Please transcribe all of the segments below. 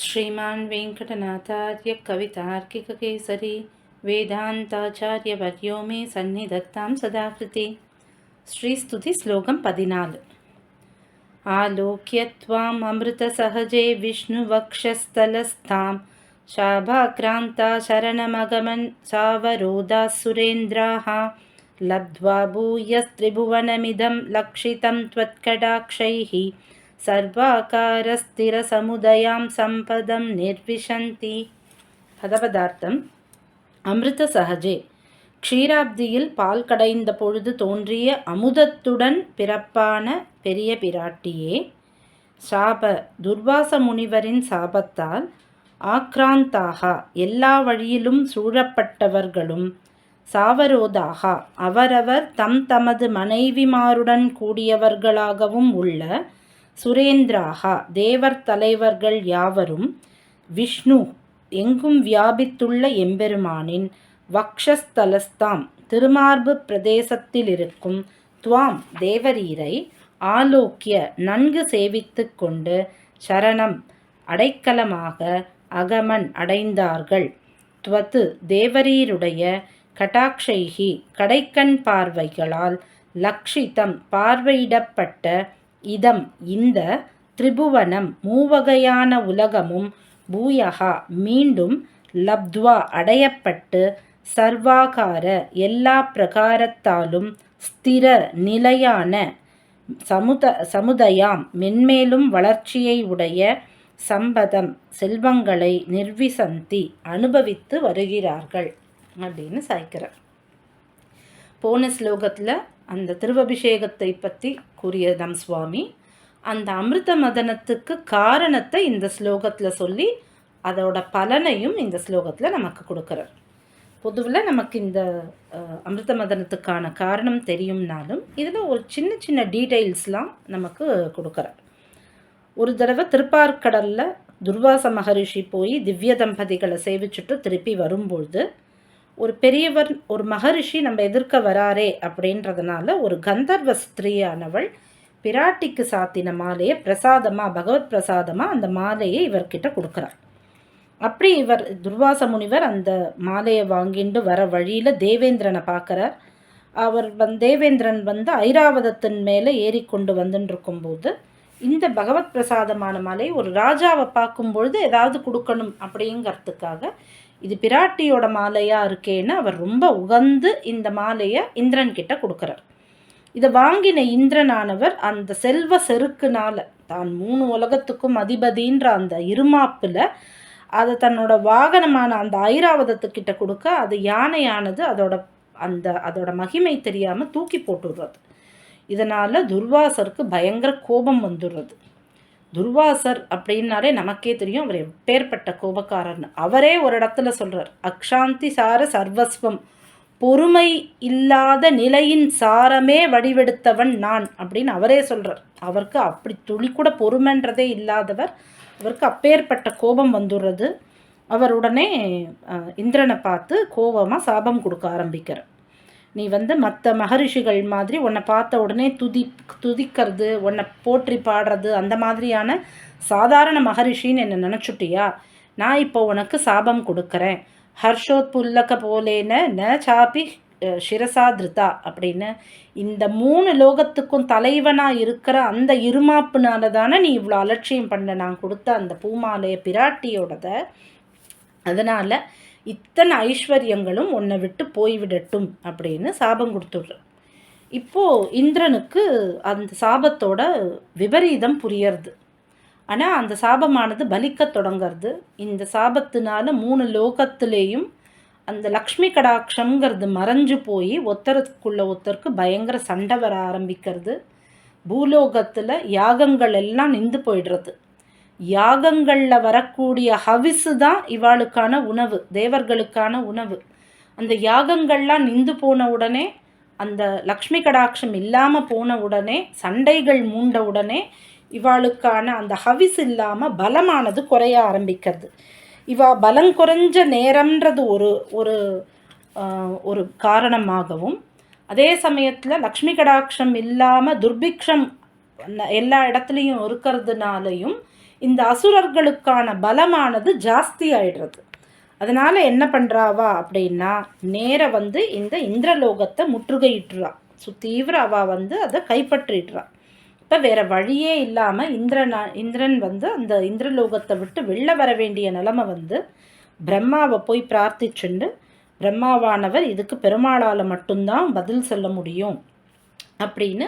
श्रीमान् वेङ्कटनाथार्य कवितार्किककेसरी वेदान्ताचार्यवर्यो मे सन्निधत्तां सदा कृते श्रीस्तुतिश्लोकं पदिनाल्। आलोक्य त्वाम् अमृतसहजे विष्णुवक्षस्थलस्थां शाभाक्रान्ता शरणमगमन् सावरोधाः सुरेन्द्राः लब्ध्वा भूयस्त्रिभुवनमिदं लक्षितं त्वत्कटाक्षैः சர்வாகாரஸ்திரசமுதயாம் சம்பதம் நிர்விஷந்தி. பதபதார்த்தம். அமிர்த சகஜே க்ஷீராப்தியில் பால் கடைந்த பொழுது தோன்றிய அமுதத்துடன் பிறப்பான பெரிய பிராட்டியே சாப துர்வாச முனிவரின் சாபத்தால் ஆக்ராந்தாகா எல்லா வழியிலும் சூழப்பட்டவர்களும் சாவரோதாகா அவரவர் தம் தமது மனைவிமாருடன் கூடியவர்களாகவும் உள்ள சுரேந்திராகா தேவர் தலைவர்கள் யாவரும் விஷ்ணு எங்கும் வியாபித்துள்ள எம்பெருமானின் வக்ஷஸ்தலஸ்தாம் திருமார்பு பிரதேசத்திலிருக்கும் துவாம் தேவரீரை ஆலோக்கிய நன்கு சேவித்து கொண்டு சரணம் அடைக்கலமாக அகமன் அடைந்தார்கள். துவத்து தேவரீருடைய கடாக்ஷைகி கடைக்கண் பார்வைகளால் லக்ஷிதம் பார்வையிடப்பட்ட இதம் இந்த திரிபுவனம் மூவகையான உலகமும் பூயகா மீண்டும் லப்த்வா அடையப்பட்டு சர்வாகார எல்லா பிரகாரத்தாலும் ஸ்திர நிலையான சமுத சமுதயாம் மென்மேலும் வளர்ச்சியை உடைய சம்பதம் செல்வங்களை நிர்விசந்தி அனுபவித்து வருகிறார்கள் அப்படின்னு சாய்க்கிறார் போன ஸ்லோகத்தில் அந்த திருவபிஷேகத்தை பற்றி கூறிய நம் சுவாமி. அந்த அமிர்த மதனத்துக்கு காரணத்தை இந்த ஸ்லோகத்தில் சொல்லி அதோட பலனையும் இந்த ஸ்லோகத்தில் நமக்கு கொடுக்குறார். பொதுவில் நமக்கு இந்த அமிர்த மதனத்துக்கான காரணம் தெரியும்னாலும் இதில் ஒரு சின்ன சின்ன டீட்டெயில்ஸ்லாம் நமக்கு கொடுக்குறார். ஒரு தடவை திருப்பார்கடலில் துர்வாச மகரிஷி போய் திவ்ய தம்பதிகளை சேவிச்சுட்டு திருப்பி வரும்பொழுது ஒரு பெரியவர் ஒரு மகரிஷி நம்ம எதிர்க்க வராரே அப்படின்றதுனால ஒரு கந்தர்வ ஸ்திரீயானவள் பிராட்டிக்கு சாத்தின மாலையை பிரசாதமாக பகவத் பிரசாதமாக அந்த மாலையை இவர்கிட்ட கொடுக்குறார் அப்படி இவர் துர்வாச முனிவர் அந்த மாலையை வாங்கிட்டு வர வழியில் தேவேந்திரனை பார்க்குறார். அவர் வந் தேவேந்திரன் வந்து ஐராவதத்தின் மேலே ஏறிக்கொண்டு வந்துட்டு இருக்கும்போது இந்த பகவத் பிரசாதமான மாலை ஒரு ராஜாவை பார்க்கும்பொழுது ஏதாவது கொடுக்கணும் அப்படிங்கிறதுக்காக இது பிராட்டியோட மாலையாக இருக்கேன்னு அவர் ரொம்ப உகந்து இந்த மாலையை இந்திரன் கிட்ட கொடுக்குறார். இதை வாங்கின இந்திரனானவர் அந்த செல்வ செருக்குனால தான் மூணு உலகத்துக்கும் அதிபதின்ற அந்த இருமாப்பில் அதை தன்னோட வாகனமான அந்த ஐராவதத்துக்கிட்ட கொடுக்க அது யானையானது அதோட அந்த அதோட மகிமை தெரியாமல் தூக்கி போட்டுடுறது. இதனால் துர்வாசருக்கு பயங்கர கோபம் வந்துடுறது. துர்வாசர் அப்படின்னாலே நமக்கே தெரியும். அவர் எப்பேற்பட்ட கோபக்காரர்னு. அவரே ஒரு இடத்துல சொல்கிறார் அக்ஷாந்தி சார சர்வஸ்வம். பொறுமை இல்லாத நிலையின் சாரமே வடிவெடுத்தவன் நான். அப்படின்னு அவரே சொல்கிறார் அவருக்கு அப்படி துளி கூட பொறுமைன்றதே இல்லாதவர் அவருக்கு அப்பேற்பட்ட கோபம் வந்துடுறது. அவர் உடனே இந்திரனை பார்த்து கோபமாக சாபம் கொடுக்க ஆரம்பிக்கிறார். நீ வந்து மற்ற மகரிஷிகள் மாதிரி உன்னை பார்த்த உடனே துதி துதிக்கிறது உன்னை போற்றி பாடுறது அந்த மாதிரியான சாதாரண மகரிஷின்னு என்னை நினச்சுட்டியா? நான் இப்போ உனக்கு சாபம் கொடுக்குறேன். ஹர்ஷோத் புல்லக்க போலேன ந சாப்பி சிரசா திருதா அப்படின்னு. இந்த மூணு லோகத்துக்கும் தலைவனாக இருக்கிற அந்த இருமாப்புனால தானே நீ இவ்வளோ அலட்சியம் பண்ண? நான் கொடுத்த அந்த பூமாலைய பிராட்டியோடத. அதனால் இத்தனை ஐஸ்வர்யங்களும் உன்னை விட்டு போய்விடட்டும் அப்படின்னு சாபம் கொடுத்துட்றேன். இப்போது இந்திரனுக்கு அந்த சாபத்தோட விபரீதம் புரியறது. ஆனால் அந்த சாபமானது பலிக்க தொடங்கிறது. இந்த சாபத்தினால மூணு லோகத்திலேயும் அந்த லக்ஷ்மி கடாட்சங்கிறது மறைஞ்சு போய் ஒத்தருக்குள்ள ஒத்தருக்கு பயங்கர சண்டை வர ஆரம்பிக்கிறது. பூலோகத்தில் யாகங்கள் எல்லாம் நின்று போயிடுறது. யாகங்களில் வரக்கூடிய ஹவிசு தான் இவாளுக்கான உணவு தேவர்களுக்கான உணவு. அந்த யாகங்கள்லாம் நின்று போன உடனே அந்த லக்ஷ்மி கடாட்சம் இல்லாமல் போன உடனே சண்டைகள் மூண்ட உடனே இவாளுக்கான அந்த ஹவிஸ் இல்லாமல் பலமானது குறைய ஆரம்பிக்கிறது. இவா பலம் குறைஞ்ச நேரம்ன்றது ஒரு ஒரு ஒரு காரணமாகவும் அதே சமயத்தில் லக்ஷ்மி கடாட்சம் இல்லாமல் துர்பிக்ஷம் எல்லா இடத்துலையும் இருக்கிறதுனாலையும் இந்த அசுரர்களுக்கான பலமானது ஜாஸ்தி ஆயிடுறது. அதனால் என்ன பண்ணுறாவா அப்படின்னா நேர வந்து இந்த இந்திரலோகத்தை முற்றுகையிட்டுறா ஸோ தீவிர அவா வந்து அதை கைப்பற்றிடுறா. இப்போ வேறு வழியே இல்லாமல் இந்திரனா இந்திரன் வந்து அந்த இந்திரலோகத்தை விட்டு வெளில வர வேண்டிய நிலமை வந்து பிரம்மாவை போய் பிரார்த்திச்சுண்டு பிரம்மாவானவர் இதுக்கு பெருமாளால் மட்டும்தான் பதில் சொல்ல முடியும் அப்படின்னு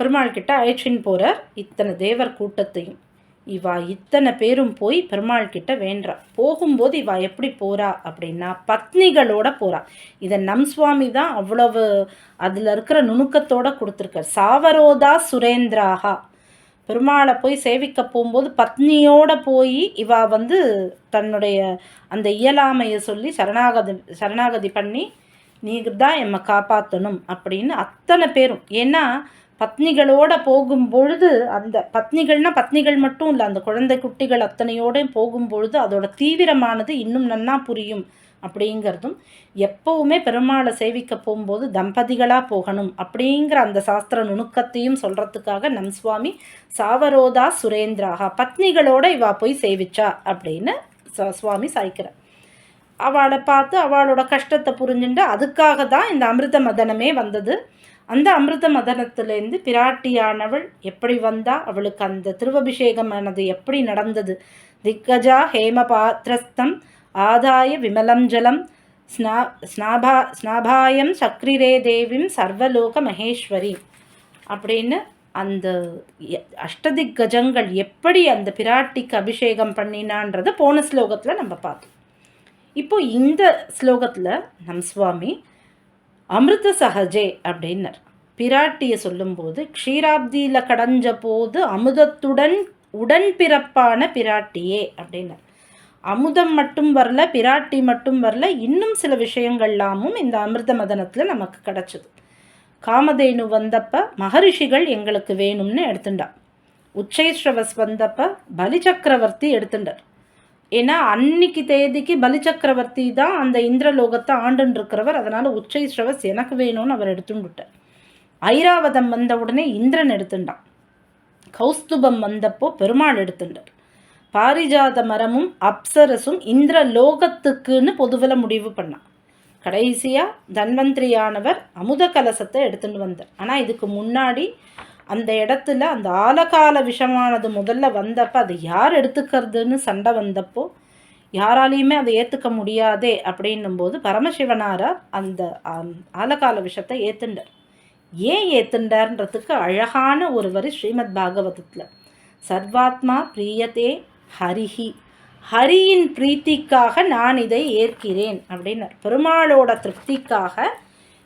பெருமாள் கிட்ட அழைச்சின்னு போகிறார் இத்தனை தேவர் கூட்டத்தையும். இவா இத்தனை பேரும் போய் பெருமாள் கிட்ட வேண்டா போகும்போது இவா எப்படி போறா அப்படின்னா பத்னிகளோட போறா. இதை நம் சுவாமி தான் அவ்வளவு அதில் இருக்கிற நுணுக்கத்தோட கொடுத்துருக்கார். சாவரோதா சுரேந்திராகா. பெருமாளை போய் சேவிக்க போகும்போது பத்னியோட போய் இவா வந்து தன்னுடைய அந்த இயலாமையை சொல்லி சரணாகதி சரணாகதி பண்ணி நீ தான் எம்மை காப்பாற்றணும் அப்படின்னு அத்தனை பேரும். ஏன்னா பத்னிகளோட போகும் பொழுது அந்த பத்னிகள்னா பத்னிகள் மட்டும் இல்லை அந்த குழந்தை குட்டிகள் அத்தனையோடையும் போகும் பொழுது அதோட தீவிரமானது இன்னும் நன்னா புரியும் அப்படிங்கிறதும் எப்போவுமே பெருமாளை சேவிக்க போகும்போது தம்பதிகளாக போகணும் அப்படிங்கிற அந்த சாஸ்திர நுணுக்கத்தையும் சொல்கிறதுக்காக நம் சுவாமி சாவரோதா சுரேந்திராகா பத்னிகளோட இவா போய் சேவிச்சா அப்படின்னு சுவாமி சாய்க்கிறார். அவளை பார்த்து அவளோட கஷ்டத்தை புரிஞ்சுட்டு அதுக்காக தான் இந்த அமிர்த மதனமே வந்தது. அந்த அமிர்த மதனத்திலேருந்து பிராட்டியானவள் எப்படி வந்தா? அவளுக்கு அந்த திருவபிஷேகமானது எப்படி நடந்தது? திக்கஜா ஹேம பாத்திரஸ்தம் ஆதாய விமலம் ஜலம் ஸ்னா ஸ்நாபா ஸ்நாபாயம் சக்ரிரே தேவிம் சர்வலோக மகேஸ்வரி அப்படின்னு அந்த அஷ்டதிக் கஜங்கள் எப்படி அந்த பிராட்டிக்கு அபிஷேகம் பண்ணினான்றத போன ஸ்லோகத்தில் நம்ம பார்த்தோம். இப்போ இந்த ஸ்லோகத்தில் நம் சுவாமி அமிர்த சகஜே அப்படின்னர். பிராட்டியை சொல்லும்போது க்ஷீராப்தியில் கடைஞ்ச போது அமுதத்துடன் உடன்பிறப்பான பிராட்டியே அப்படின்னர். அமுதம் மட்டும் வரல பிராட்டி மட்டும் வரல இன்னும் சில விஷயங்கள்லாமும் இந்த அமிர்த மதனத்தில் நமக்கு கிடச்சிது. காமதேனு வந்தப்ப மகரிஷிகள் எங்களுக்கு வேணும்னு எடுத்துட்டான் உச்சைஸ்ரவஸ் வந்தப்ப பலி சக்கரவர்த்தி எடுத்துட்டார் ஏன்னா அன்னைக்கு தேதிக்கு பலி சக்கரவர்த்தி தான் அந்த இந்திரலோகத்தை ஆண்டுன்னு இருக்கிறவர் அதனால் உச்சை ஸ்ரவஸ் எனக்கு வேணும்னு அவர் எடுத்துட்டார் ஐராவதம் வந்த உடனே இந்திரன் எடுத்துட்டான் கௌஸ்துபம் வந்தப்போ பெருமாள் எடுத்துட்டார் பாரிஜாத மரமும் அப்சரசும் இந்திர லோகத்துக்குன்னு பொதுவில் முடிவு பண்ணான். கடைசியாக தன்வந்திரியானவர் அமுத கலசத்தை எடுத்துகிட்டு வந்தார். ஆனால் இதுக்கு முன்னாடி அந்த இடத்துல அந்த ஆலகால விஷமானது முதல்ல வந்தப்போ அதை யார் எடுத்துக்கிறதுன்னு சண்டை வந்தப்போ யாராலையுமே அதை ஏற்றுக்க முடியாதே அப்படின்னும் போது பரமசிவனாரா அந்த ஆலகால விஷத்தை ஏற்றுண்டார் ஏன் ஏத்துண்டார்ன்றதுக்கு அழகான ஒரு வரி ஸ்ரீமத் பாகவதத்தில் சர்வாத்மா பிரியதே ஹரிஹி ஹரியின் பிரீத்திக்காக நான் இதை ஏற்கிறேன் அப்படின்னார். பெருமாளோட திருப்திக்காக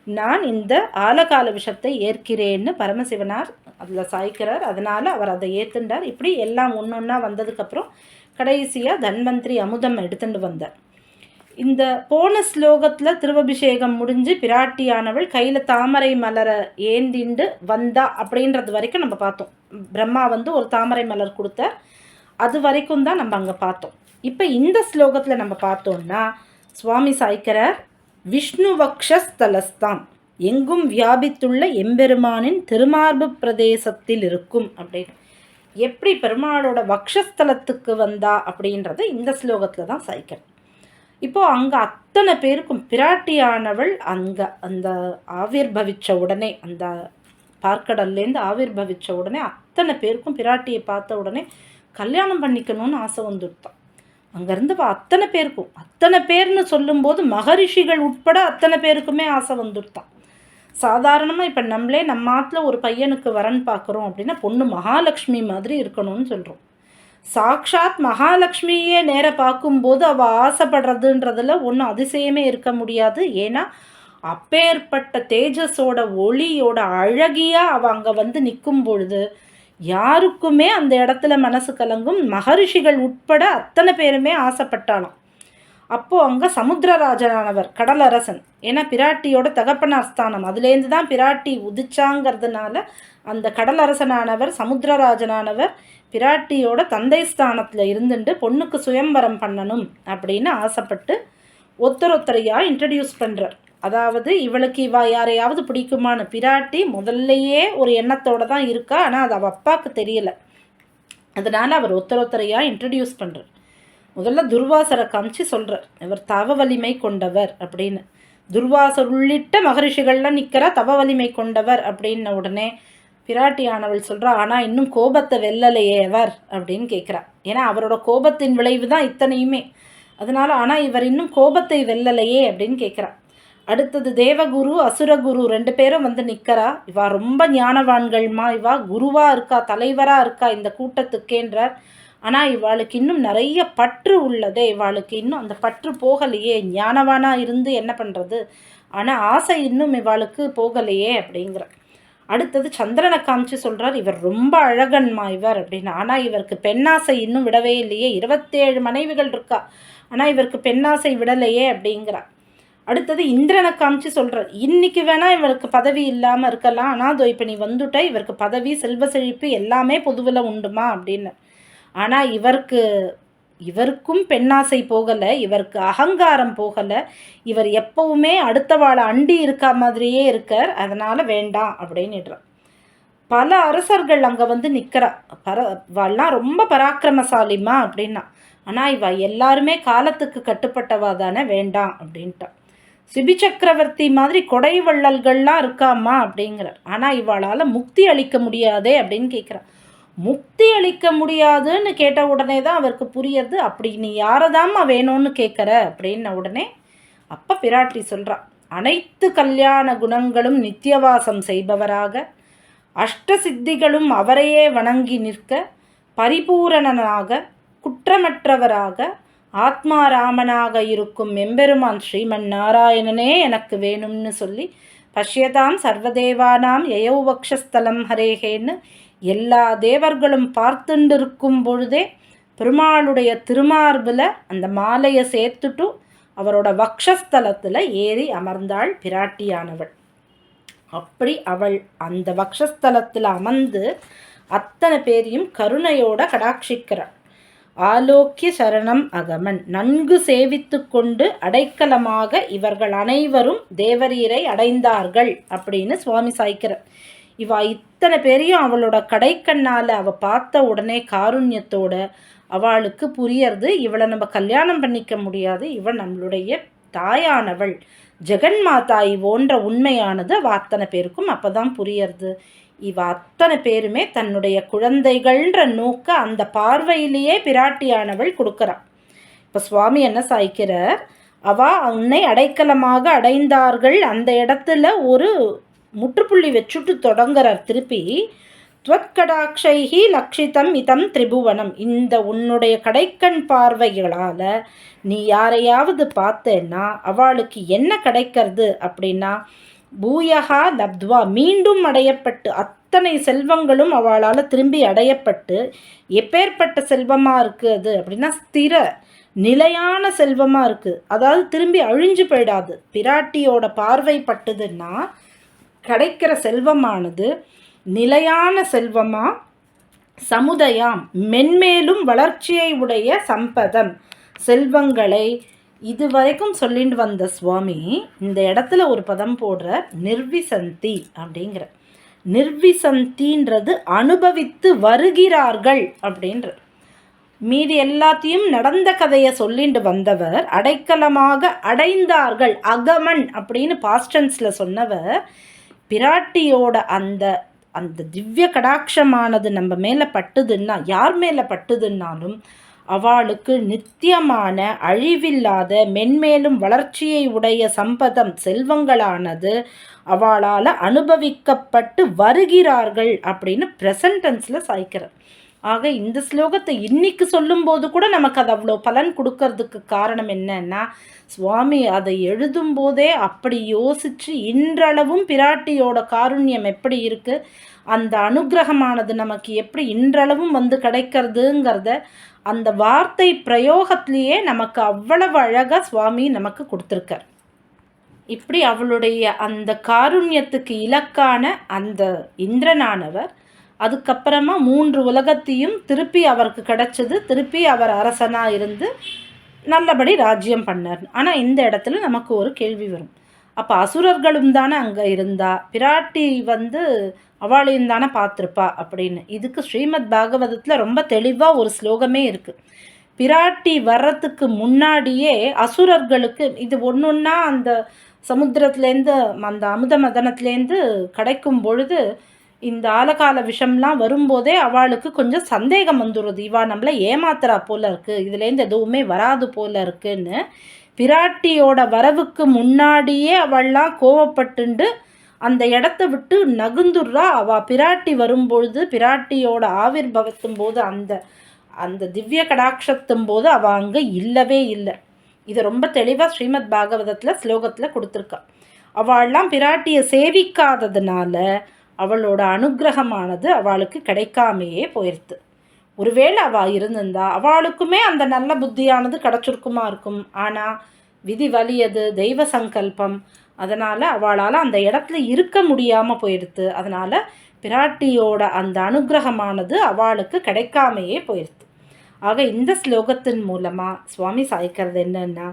நான் இந்த ஆலகால விஷத்தை ஏற்கிறேன்னு பரமசிவனார் அதில் சாய்க்கிறார். அதனால் அவர் அதை ஏற்றுண்டார் இப்படி எல்லாம் ஒன்று ஒன்றா வந்ததுக்கப்புறம் கடைசியாக தன்வந்திரி அமுதம் எடுத்துட்டு வந்தார். இந்த போன ஸ்லோகத்தில் திருவபிஷேகம் முடிஞ்சு பிராட்டியானவள் கையில் தாமரை மலரை ஏந்திண்டு வந்தா அப்படின்றது வரைக்கும் நம்ம பார்த்தோம். பிரம்மா வந்து ஒரு தாமரை மலர் கொடுத்தார். அது வரைக்கும் தான் நம்ம அங்கே பார்த்தோம். இப்போ இந்த ஸ்லோகத்தில் நம்ம பார்த்தோம்னா சுவாமி சாய்க்கரர் விஷ்ணுவக்ஷஸ்தலஸ்தான் எங்கும் வியாபித்துள்ள எம்பெருமானின் திருமார்பு பிரதேசத்தில் இருக்கும் அப்படின்னு எப்படி பெருமாளோட வக்ஷஸ்தலத்துக்கு வந்தா அப்படின்றத இந்த ஸ்லோகத்தில் தான் சாய்க்கிறேன் இப்போது அங்கே அத்தனை பேருக்கும் பிராட்டியானவள் அங்கே அந்த ஆவிர்பவிச்ச உடனே அந்த பார்க்கடல்லேருந்து ஆவிர்பவிச்ச உடனே அத்தனை பேருக்கும் பிராட்டியை பார்த்த உடனே கல்யாணம் பண்ணிக்கணும்னு ஆசை வந்துட்டான் அங்கேருந்து அத்தனை பேருக்கும் அத்தனை பேர்னு சொல்லும்போது மகரிஷிகள் உட்பட அத்தனை பேருக்குமே ஆசை வந்துட்டான் சாதாரணமாக இப்போ நம்மளே நம்ம ஆற்றுல ஒரு பையனுக்கு வரன் பார்க்குறோம் அப்படின்னா பொண்ணு மகாலட்சுமி மாதிரி இருக்கணும்னு சொல்கிறோம் சாக்ஷாத் மகாலட்சுமியே நேர பார்க்கும்போது அவள் ஆசைப்படுறதுன்றதில் ஒன்றும் அதிசயமே இருக்க முடியாது. ஏன்னா அப்பேற்பட்ட தேஜஸோட ஒளியோட அழகியாக அவள் அங்கே வந்து நிற்கும் பொழுது யாருக்குமே அந்த இடத்துல மனசு கலங்கும். மகரிஷிகள் உட்பட அத்தனை பேருமே ஆசைப்பட்டாலும் அப்போது அங்கே சமுத்திரராஜனானவர் கடலரசன். ஏன்னா பிராட்டியோட தகப்பனார் ஸ்தானம். அதுலேருந்து தான் பிராட்டி உதிச்சாங்கிறதுனால அந்த கடலரசனானவர் சமுத்திரராஜனானவர் பிராட்டியோட தந்தை ஸ்தானத்தில் இருந்துட்டு பொண்ணுக்கு சுயம்பரம் பண்ணணும் அப்படின்னு ஆசைப்பட்டு ஒருத்தர் ஒருத்தரையாக இன்ட்ரடியூஸ் பண்ணுறார் அதாவது இவளுக்கு இவா யாரையாவது பிடிக்குமான்னு. பிராட்டி முதல்லையே ஒரு எண்ணத்தோடு தான் இருக்கா. ஆனால் அது அவள் அப்பாவுக்கு தெரியலை. அதனால் அவர் ஒருத்தர் ஒருத்தரையாக இன்ட்ரடியூஸ் பண்ணுறார் முதல்ல துர்வாசரை காமிச்சு சொல்கிறார் இவர் தவ வலிமை கொண்டவர் அப்படின்னு. துர்வாசர் உள்ளிட்ட மகரிஷிகள்லாம் நிற்கிறா தவ வலிமை கொண்டவர் அப்படின்ன உடனே பிராட்டியானவள் சொல்கிறா ஆனால் இன்னும் கோபத்தை வெல்லலையே அவர் அப்படின்னு கேட்குறா ஏன்னா அவரோட கோபத்தின் விளைவு தான் இத்தனையுமே. அதனால் ஆனால் இவர் இன்னும் கோபத்தை வெல்லலையே அப்படின்னு கேட்குறா அடுத்தது தேவகுரு அசுரகுரு ரெண்டு பேரும் வந்து நிற்கிறா இவா ரொம்ப ஞானவான்கள்மா இவா குருவாக இருக்கா தலைவராக இருக்கா இந்த கூட்டத்துக்கேன்றார். ஆனால் இவாளுக்கு இன்னும் நிறைய பற்று உள்ளதே. இவாளுக்கு இன்னும் அந்த பற்று போகலையே. ஞானவானாக இருந்து என்ன பண்ணுறது ஆனால் ஆசை இன்னும் இவாளுக்கு போகலையே அப்படிங்கிற. அடுத்தது சந்திரனை காமிச்சு சொல்கிறார் இவர் ரொம்ப அழகன்மா இவர் அப்படின்னு. ஆனால் இவருக்கு பெண்ணாசை இன்னும் விடவே இல்லையே. இருபத்தேழு மனைவிகள் இருக்கா? ஆனால் இவருக்கு பெண்ணாசை விடலையே அப்படிங்கிறார் அடுத்தது இந்திரனை காமிச்சு சொல்கிறார் இன்றைக்கி வேணால் இவருக்கு பதவி இல்லாமல் இருக்கலாம். ஆனால் அதோ இப்போ நீ வந்துட்ட இவருக்கு பதவி செல்வ செழிப்பு எல்லாமே பொதுவில் உண்டுமா? அப்படின்னு. ஆனால் இவருக்கு இவருக்கும் பெண்ணாசை போகலை இவருக்கு அகங்காரம் போகலை. இவர் எப்பவுமே அடுத்தவாளை அண்டி இருக்கா மாதிரியே இருக்கார். அதனால் வேண்டாம் அப்படின்னுடுறான் பல அரசர்கள் அங்கே வந்து நிற்கிறா பர வாள்லாம் ரொம்ப பராக்கிரமசாலிமா அப்படின்னா. ஆனால் இவ எல்லாருமே காலத்துக்கு கட்டுப்பட்டவா தானே வேண்டாம் அப்படின்ட்டான் சிபி சக்கரவர்த்தி மாதிரி கொடை வள்ளல்கள்லாம் இருக்காமா அப்படிங்கிறார். ஆனால் இவளால் முக்தி அளிக்க முடியாதே அப்படின்னு கேட்குறான் முக்தி அளிக்க முடியாதுன்னு கேட்ட உடனே தான் அவருக்கு புரியறது அப்படி நீ யாரதாம்மா வேணும்னு கேட்குற அப்படின்ன உடனே அப்போ பிராட்டி சொல்கிறா அனைத்து கல்யாண குணங்களும் நித்தியவாசம் செய்பவராக அஷ்ட சித்திகளும் அவரையே வணங்கி நிற்க பரிபூரணனாக குற்றமற்றவராக ஆத்மாராமனாக இருக்கும் எம்பெருமான் ஸ்ரீமன் நாராயணனே எனக்கு வேணும்னு சொல்லி பஷ்யதாம் சர்வதேவானாம் யயோவக்ஷஸ்தலம் ஹரேகேன்னு எல்லா தேவர்களும் பார்த்துண்டிருக்கும் பொழுதே பெருமாளுடைய திருமார்பில் அந்த மாலையை சேர்த்துட்டு அவரோட வக்ஷஸ்தலத்தில் ஏறி அமர்ந்தாள் பிராட்டியானவள். அப்படி அவள் அந்த வக்ஷஸ்தலத்தில் அமர்ந்து அத்தனை பேரையும் கருணையோட கடாட்சிக்கிறாள் ஆலோக்கிய சரணம் அகமன். நன்கு சேவித்து கொண்டு அடைக்கலமாக இவர்கள் அனைவரும் தேவரீரை அடைந்தார்கள் அப்படின்னு சுவாமி சாய்க்கிறார். இவா இத்தனை பேரையும் அவளோட கடைக்கண்ணால் அவள் பார்த்த உடனே காருண்யத்தோட அவளுக்கு புரியறது இவளை நம்ம கல்யாணம் பண்ணிக்க முடியாது இவள் நம்மளுடைய தாயானவள். ஜெகன் ஜெகன்மாதா இவோன்ற உண்மையானது அவள் அத்தனை பேருக்கும் அப்போ தான் புரியறது. இவ அத்தனை பேருமே தன்னுடைய குழந்தைகள்ன்ற நோக்க அந்த பார்வையிலேயே பிராட்டியானவள் கொடுக்குறாள் இப்போ சுவாமி என்ன சாய்க்கிறார்? அவா உன்னை அடைக்கலமாக அடைந்தார்கள். அந்த இடத்துல ஒரு முற்றுப்புள்ளி வச்சுட்டு தொடங்குறார் திருப்பி துவத்கடாட்சைஹி லக்ஷிதம் இதம் திரிபுவனம். இந்த உன்னுடைய கடைக்கண் பார்வைகளால் நீ யாரையாவது பார்த்தேன்னா அவளுக்கு என்ன கிடைக்கிறது? அப்படின்னா பூயகா லப்துவா. மீண்டும் அடையப்பட்டு அத்தனை செல்வங்களும் அவளால் திரும்பி அடையப்பட்டு எப்பேற்பட்ட செல்வமாக இருக்குது அது அப்படின்னா ஸ்திர நிலையான செல்வமாக இருக்குது அதாவது திரும்பி அழிஞ்சு போயிடாது. பிராட்டியோட பார்வை பட்டதுன்னா கிடைக்கிற செல்வமானது நிலையான செல்வமாக சமுதாயம் மென்மேலும் வளர்ச்சியை உடைய சம்பதம். செல்வங்களை இது வரைக்கும் சொல்லிட்டு வந்த சுவாமி இந்த இடத்துல ஒரு பதம் போடுற நிர்விசந்தி அப்படிங்கிற நிர்விசந்தின்றது அனுபவித்து வருகிறார்கள் அப்படின்ற மீதி எல்லாத்தையும் நடந்த கதையை சொல்லிட்டு வந்தவர் அடைக்கலமாக அடைந்தார்கள் அகமன் அப்படின்னு பாஸ்டன்ஸில் சொன்னவர் பிராட்டியோட அந்த அந்த திவ்ய கடாட்சமானது நம்ம மேலே பட்டுதுன்னா யார் மேலே பட்டுதுன்னாலும் அவளுக்கு நித்தியமான அழிவில்லாத மென்மேலும் வளர்ச்சியை உடைய சம்பதம் செல்வங்களானது அவளால் அனுபவிக்கப்பட்டு வருகிறார்கள் அப்படின்னு ப்ரெசன்டென்ஸில் சாய்க்கிறார். ஆக இந்த ஸ்லோகத்தை இன்னைக்கு சொல்லும்போது கூட நமக்கு அது அவ்வளோ பலன் கொடுக்கறதுக்கு காரணம் என்னன்னா சுவாமி அதை எழுதும்போதே அப்படி யோசித்து இன்றளவும் பிராட்டியோட காருண்யம் எப்படி இருக்குது அந்த அனுகிரகமானது நமக்கு எப்படி இன்றளவும் வந்து கிடைக்கிறதுங்கிறத அந்த வார்த்தை பிரயோகத்திலேயே நமக்கு அவ்வளவு அழகாக சுவாமி நமக்கு கொடுத்துருக்கார். இப்படி அவளுடைய அந்த காருண்யத்துக்கு இலக்கான அந்த இந்திரனானவர் அதுக்கப்புறமா மூன்று உலகத்தையும் திருப்பி அவருக்கு கிடைச்சது. திருப்பி அவர் அரசனாக இருந்து நல்லபடி ராஜ்யம் பண்ணார். ஆனால் இந்த இடத்துல நமக்கு ஒரு கேள்வி வரும். அப்போ அசுரர்களும் தானே அங்கே இருந்தா? பிராட்டி வந்து அவளையும் தானே பார்த்துருப்பா அப்படின்னு. இதுக்கு ஸ்ரீமத் பாகவதத்தில் ரொம்ப தெளிவாக ஒரு ஸ்லோகமே இருக்குது பிராட்டி வர்றதுக்கு முன்னாடியே அசுரர்களுக்கு இது ஒன்று ஒன்றா அந்த சமுத்திரத்துலேருந்து அந்த அமுத மதனத்துலேருந்து கிடைக்கும் பொழுது இந்த ஆலகால விஷம்லாம் வரும்போதே அவளுக்கு கொஞ்சம் சந்தேகம் வந்துடுது இவா நம்மளை ஏமாத்துறா போல இருக்குது இதுலேருந்து எதுவுமே வராது போல இருக்குன்னு. பிராட்டியோட வரவுக்கு முன்னாடியே அவள்லாம் கோவப்பட்டுண்டு அந்த இடத்த விட்டு நகுந்துடுறா. அவள் பிராட்டி வரும்பொழுது பிராட்டியோட ஆவிர்பவத்தும் போது அந்த அந்த திவ்ய கடாட்சத்தும் போது அவள் அங்கே இல்லவே இல்லை. இது ரொம்ப தெளிவாக ஸ்ரீமத் பாகவதத்தில் ஸ்லோகத்தில் கொடுத்துருக்கா. அவள்லாம் பிராட்டியை சேவிக்காததுனால அவளோட அனுகிரகமானது அவளுக்கு கிடைக்காமையே போயிடுது ஒருவேளை அவள் இருந்திருந்தா அவளுக்குமே அந்த நல்ல புத்தியானது கிடச்சிருக்குமா இருக்கும். ஆனால் விதி வலியது தெய்வ சங்கல்பம் அதனால் அவளால் அந்த இடத்துல இருக்க முடியாமல் போயிடுது அதனால் பிராட்டியோட அந்த அனுகிரகமானது அவளுக்கு கிடைக்காமையே போயிடுது ஆக இந்த ஸ்லோகத்தின் மூலமாக சுவாமி சாய்க்கிறது என்னென்னா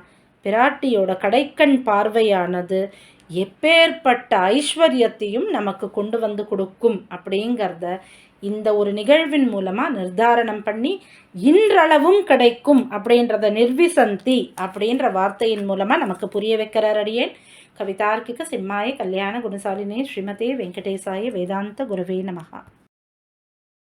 பிராட்டியோட கடைக்கண் பார்வையானது எப்பேற்பட்ட ஐஸ்வர்யத்தையும் நமக்கு கொண்டு வந்து கொடுக்கும் அப்படிங்கிறத இந்த ஒரு நிகழ்வின் மூலமாக நிர்தாரணம் பண்ணி இன்றளவும் கிடைக்கும் அப்படின்றத நிர்விசந்தி அப்படின்ற வார்த்தையின் மூலமாக நமக்கு புரிய வைக்கிறார் அடியேன். கவிதார்க்கிக சிம்மாய கல்யாண குணசாலினே ஸ்ரீமதே வெங்கடேசாய வேதாந்த குருவே நமகா